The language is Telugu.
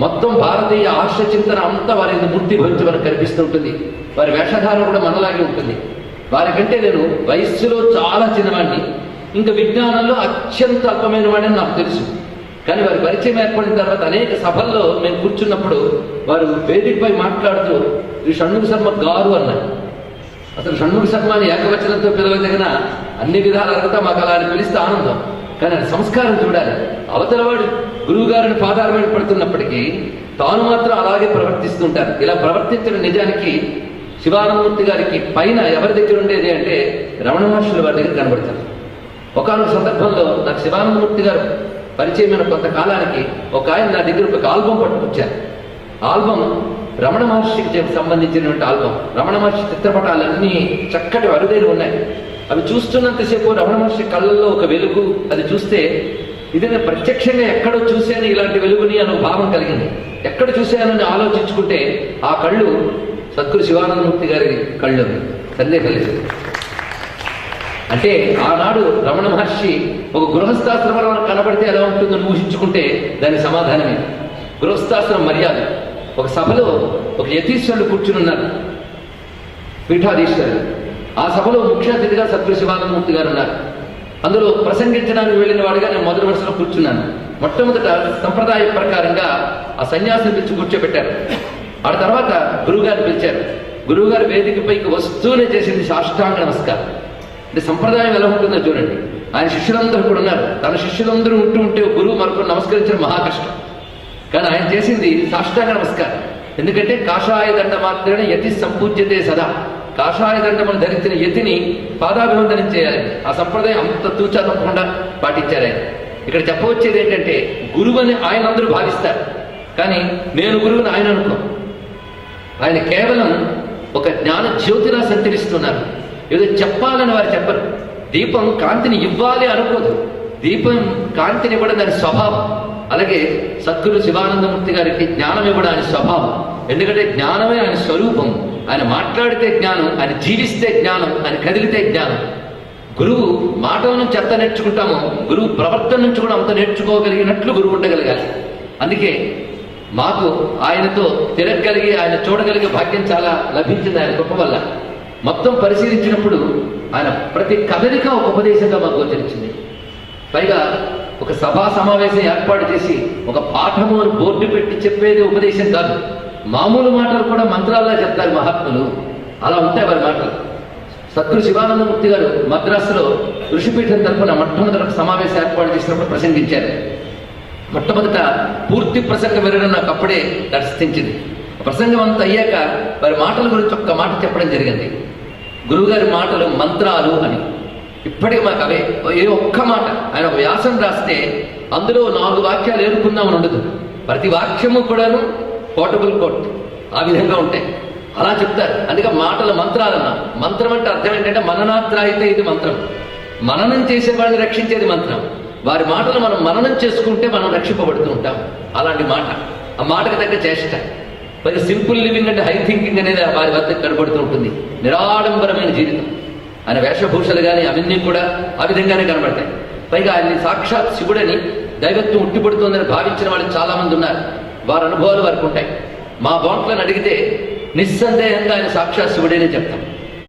మొత్తం భారతీయ ఆర్ష చింతన అంతా వారి మూర్తి భవించి మనకు కనిపిస్తూ ఉంటుంది వారి వేషధారణ కూడా మనలాగే ఉంటుంది. వారికంటే నేను వయస్సులో చాలా చిన్నవాడిని ఇంకా విజ్ఞానంలో అత్యంత అల్పమైన వాడని నాకు తెలుసు. కానీ వారి పరిచయం ఏర్పడిన తర్వాత అనేక సభల్లో మేము కూర్చున్నప్పుడు వారు వేదికపై మాట్లాడుతూ శ్రీ షణ్ముఖ శర్మ గారు అన్నారు. అసలు షణ్ముఖ శర్మ అని ఏకవచనంతో పిలవదగిన అన్ని విధాల అర్హత మాకు అలా అని పిలిస్తే ఆనందం. కానీ అది సంస్కారం చూడాలి. అవతలవాడు గురువుగారిని పాదాల మీద పడుతున్నప్పటికీ తాను మాత్రం అలాగే ప్రవర్తిస్తుంటారు. ఇలా ప్రవర్తించిన నిజానికి శివానందమూర్తి గారికి పైన ఎవరి దగ్గర ఉండేది అంటే రమణ మహర్షుల వారి దగ్గర కనబడతారు. ఒకనొక సందర్భంలో నాకు శివానందమూర్తి గారు పరిచయమైన కొంతకాలానికి ఒక ఆయన నా దగ్గర ఒక ఆల్బం పట్టుకొచ్చారు. ఆల్బం రమణ మహర్షికి సంబంధించినటువంటి ఆల్బం. రమణ మహర్షి చిత్రపటాలన్నీ చక్కటి అరుదైన ఉన్నాయి. అవి చూస్తున్నంతసేపు రమణ మహర్షి కళ్ళల్లో ఒక వెలుగు. అది చూస్తే ఇది నేను ప్రత్యక్షంగా ఎక్కడో చూశాను ఇలాంటి వెలుగుని అనే భావం కలిగింది. ఎక్కడ చూశానని ఆలోచించుకుంటే ఆ కళ్ళు సద్గురు శివానందమూర్తి గారి కళ్ళు సందేహం లేదు. అంటే ఆనాడు రమణ మహర్షి ఒక గృహస్థాశ్రమంలో కనబడితే ఎలా ఉంటుందని ఊహించుకుంటే దాని సమాధానమే. గృహస్థాశ్రమం మర్యాద. ఒక సభలో ఒక యతీశ్వరుడు కూర్చుని ఉన్నారు. పీఠాధీశ్వరుడు. ఆ సభలో ముఖ్య అతిథిగా సద్గురు శివానందమూర్తి గారు ఉన్నారు. అందులో ప్రసంగించడానికి వెళ్ళిన వాడిగా నేను మొదటి వరుసలో కూర్చున్నాను. మొట్టమొదట సంప్రదాయ ప్రకారంగా ఆ సన్యాసిని పిలిచి కూర్చోబెట్టారు. ఆ తర్వాత గురువుగారు పిలిచారు. గురువుగారు వేదికపైకి వస్తూనే చేసింది సాష్టాంగ నమస్కారం. అంటే సంప్రదాయం ఎలా ఉంటుందో చూడండి. ఆయన శిష్యులందరూ కూడా ఉన్నారు. తన శిష్యులందరూ ఉంటూ ఉంటే గురువు మరొకరు నమస్కరించడం మహా కష్టం. కానీ ఆయన చేసింది సాష్టాంగ నమస్కారం. ఎందుకంటే కాషాయ దండ మాత్రమే యతి సంపూజ్యతే సదా. కాషాయ దండమును ధరించిన యతిని పాదాభివందనం చేయాలి. ఆ సంప్రదాయం అంత తూచా తప్పకుండా పాటించారు ఆయన ఇక్కడ చెప్పవచ్చేది ఏంటంటే గురువు అని ఆయన అందరూ భావిస్తారు. కానీ నేను గురువుని ఆయన అనుకో. ఆయన కేవలం ఒక జ్ఞాన జ్యోతిలా సంచరిస్తున్నారు. ఏదో చెప్పాలని వారు చెప్పరు. దీపం కాంతిని ఇవ్వాలి అనుకోదు. దీపం కాంతిని ఇవ్వడం దాని స్వభావం. అలాగే సద్గురు శివానందమూర్తి గారికి జ్ఞానం ఇవ్వడం స్వభావం. ఎందుకంటే జ్ఞానమే ఆయన స్వరూపం. ఆయన మాట్లాడితే జ్ఞానం ఆయన జీవిస్తే జ్ఞానం ఆయన కదిలితే జ్ఞానం. గురువు మాటల నుంచి ఎంత నేర్చుకుంటామో గురువు ప్రవర్తన నుంచి కూడా అంత నేర్చుకోగలిగినట్లు గురువు ఉండగలగాలి. అందుకే మాకు ఆయనతో తిరగలిగి ఆయన చూడగలిగే భాగ్యం చాలా లభించింది ఆయన గొప్ప వల్ల. మొత్తం పరిశీలించినప్పుడు ఆయన ప్రతి కదలిక ఒక ఉపదేశంగా మాకు గోచరించింది. పైగా ఒక సభా సమావేశం ఏర్పాటు చేసి ఒక పాఠము అని బోర్డు పెట్టి చెప్పేది ఉపదేశం కాదు. మామూలు మాటలు కూడా మంత్రాల్లో చెప్తారు మహాత్ములు. అలా ఉంటాయి వారి మాటలు. సద్గురు శివానందమూర్తి గారు మద్రాసులో ఋషిపీఠం తరపున మొట్టమొదటి ఒక సమావేశం ఏర్పాటు చేసినప్పుడు ప్రసంగించారు. మొట్టమొదట పూర్తి ప్రసంగం వినడం నాకు అప్పుడే దర్శించింది. ప్రసంగం అంతా అయ్యాక వారి మాటల గురించి ఒక్క మాట చెప్పడం జరిగింది. గురువుగారి మాటలు మంత్రాలు అని. ఇప్పటికి మాకు అవే. ఏ ఒక్క మాట. ఆయన ఒక వ్యాసం రాస్తే అందులో నాలుగు వాక్యాలు ఏరుకుందామని ఉండదు. ప్రతి వాక్యము కూడాను పోర్టబుల్ కోర్ట్ ఆ విధంగా ఉంటాయి. అలా చెప్తారు. అందుకే మాటల మంత్రాలన్న. మంత్రం అంటే అర్థం ఏంటంటే మననాత్రాయితే ఇది మంత్రం. మననం చేసే వాళ్ళని రక్షించేది మంత్రం. వారి మాటలు మనం మననం చేసుకుంటే మనం రక్షింపబడుతూ ఉంటాం. అలాంటి మాట. ఆ మాటకు తగ్గ చేష్ట. మరి సింపుల్ లివింగ్ అంటే హై థింకింగ్ అనేది వారి వద్ద కనబడుతూ ఉంటుంది. నిరాడంబరమైన జీవితం. ఆయన వేషభూషలు కానీ అవన్నీ కూడా ఆ విధంగానే కనబడతాయి. పైగా ఆయన్ని సాక్షాత్ శివుడని దైవత్వం ఉట్టిపడుతుందని భావించిన వాళ్ళు చాలా మంది ఉన్నారు. వారి అనుభవాలు వారికి ఉంటాయి. మా బాంట్లను అడిగితే నిస్సందేహంగా ఆయన సాక్షాత్ శివుడేనే చెప్తాం.